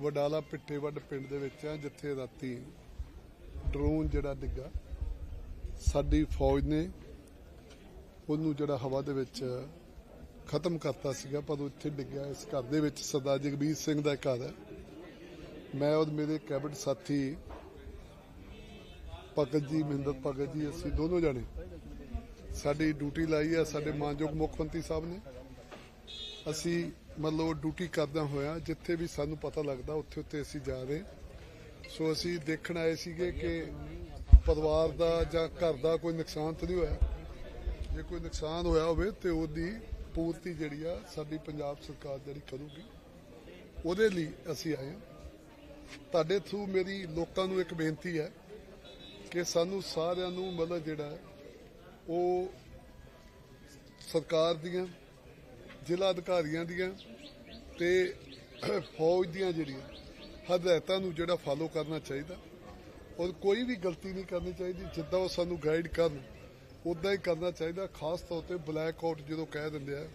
ਵਡਾਲਾ ਪਿੱਟੇਵੱਡ ਪਿੰਡ ਦੇ ਵਿੱਚ ਆ, ਜਿੱਥੇ ਰਾਤੀ ਡਰੋਨ ਜਿਹੜਾ ਡਿੱਗਾ। ਸਾਡੀ ਫੌਜ ਨੇ ਉਹਨੂੰ ਜਿਹੜਾ ਹਵਾ ਦੇ ਵਿੱਚ ਖਤਮ ਕਰਤਾ ਸੀਗਾ, ਪਰ ਉਹ ਇੱਥੇ ਡਿੱਗਿਆ। ਇਸ ਘਰ ਦੇ ਵਿੱਚ ਸਰਦਾਰ ਜਗਬੀਰ ਸਿੰਘ ਦਾ ਘਰ ਹੈ। ਮੈਂ ਔਰ ਮੇਰੇ ਕੈਬਨਿਟ ਸਾਥੀ ਭਗਤ ਜੀ, ਮਹਿੰਦਰ ਭਗਤ ਜੀ, ਅਸੀਂ ਦੋਨੋਂ ਜਾਣੇ ਸਾਡੀ ਡਿਊਟੀ ਲਾਈ ਹੈ ਸਾਡੇ ਮਾਨਯੋਗ ਮੁੱਖ ਮੰਤਰੀ ਸਾਹਿਬ ਨੇ। ਅਸੀਂ ਮਤਲਬ ਡਿਊਟੀ ਕਰਦਾ ਹੋਇਆ, ਜਿੱਥੇ ਵੀ ਸਾਨੂੰ ਪਤਾ ਲੱਗਦਾ, ਉੱਥੇ ਉੱਥੇ ਅਸੀਂ ਜਾ ਰਹੇ ਸੋ ਅਸੀਂ ਦੇਖਣ ਆਏ ਸੀਗੇ ਕਿ ਪਰਿਵਾਰ ਦਾ ਜਾਂ ਘਰ ਦਾ ਕੋਈ ਨੁਕਸਾਨ ਤਾਂ ਨਹੀਂ ਹੋਇਆ। ਜੇ ਕੋਈ ਨੁਕਸਾਨ ਹੋਇਆ ਹੋਵੇ ਤੇ ਉਹਦੀ ਪੂਰਤੀ ਜਿਹੜੀ ਆ ਸਾਡੀ ਪੰਜਾਬ ਸਰਕਾਰ ਜਿਹੜੀ ਕਰੂਗੀ, ਉਹਦੇ ਲਈ ਅਸੀਂ ਆਏ ਹਾਂ। ਤੁਹਾਡੇ ਥਰੂ ਮੇਰੀ ਲੋਕਾਂ ਨੂੰ ਇੱਕ ਬੇਨਤੀ ਹੈ ਕਿ ਸਾਨੂੰ ਸਾਰਿਆਂ ਨੂੰ ਮਤਲਬ ਜਿਹੜਾ ਉਹ ਸਰਕਾਰ ਦੀਆਂ ਜ਼ਿਲ੍ਹਾ ਅਧਿਕਾਰੀਆਂ ਦੀਆਂ ਤੇ ਫੌਜ ਦੀਆਂ ਜਿਹੜੀਆਂ, ਹਦਾਇਤਾਂ ਨੂੰ ਜਿਹੜਾ ਫਾਲੋ ਕਰਨਾ ਚਾਹੀਦਾ। ਔਰ ਕੋਈ ਵੀ ਗਲਤੀ ਨਹੀਂ ਕਰਨੀ ਚਾਹੀਦੀ, ਜਿੱਦਾਂ ਉਹ ਸਾਨੂੰ ਗਾਈਡ ਕਰਨ ਉਦਾਂ ਹੀ ਕਰਨਾ ਚਾਹੀਦਾ। ਖਾਸ ਤੌਰ ਤੇ ਬਲੈਕ ਆਊਟ ਜਦੋਂ ਕਹਿ ਦਿੰਦੇ ਆ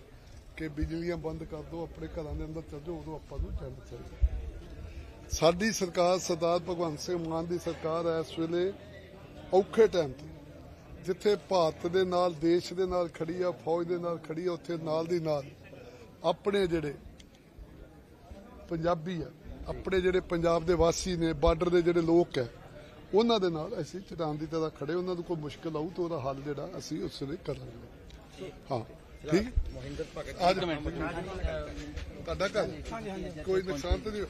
ਕਿ ਬਿਜਲੀਆਂ ਬੰਦ ਕਰ ਦਿਓ, ਆਪਣੇ ਘਰਾਂ ਦੇ ਅੰਦਰ ਚੱਲ ਜਾਓ, ਉਦੋਂ ਆਪਾਂ ਨੂੰ ਜਾਣਾ ਚਾਹੀਦਾ। ਸਾਡੀ ਸਰਕਾਰ ਸਰਦਾਰ ਭਗਵੰਤ ਸਿੰਘ ਮਾਨ ਦੀ ਸਰਕਾਰ ਹੈ ਇਸ ਵੇਲੇ ਔਖੇ ਟਾਈਮ ਤੇ। ਜਿੱਥੇ ਭਾਰਤ ਦੇ ਨਾਲ, ਦੇਸ਼ ਦੇ ਨਾਲ ਖੜੀ ਆ, ਫੌਜ ਦੇ ਨਾਲ ਖੜੀ ਆ, ਉੱਥੇ ਨਾਲ ਦੀ ਨਾਲ ਆਪਣੇ ਜਿਹੜੇ ਪੰਜਾਬੀ ਆ ਆਪਣੇ ਜਿਹੜੇ ਪੰਜਾਬ ਦੇ ਵਾਸੀ ਨੇ ਬਾਰਡਰ ਦੇ ਜਿਹੜੇ ਲੋਕ ਹੈ ਉਹਨਾਂ ਦੇ ਨਾਲ ਅਸੀਂ ਚਟਾਨ ਦੀ ਤਰ੍ਹਾਂ ਖੜੇ ਉਹਨਾਂ ਨੂੰ ਕੋਈ ਮੁਸ਼ਕਲ ਆਊ ਤਾਂ ਉਹਦਾ ਹੱਲ ਜਿਹੜਾ ਅਸੀਂ ਉਸ ਵੇਲੇ ਕਰਾਂਗੇ ਹਾਂ ਠੀਕ? ਮਹਿੰਦਰ ਭਗਤ ਤੁਹਾਡਾ ਘਰ? ਕੋਈ ਨੁਕਸਾਨ ਤਾਂ ਨਹੀਂ?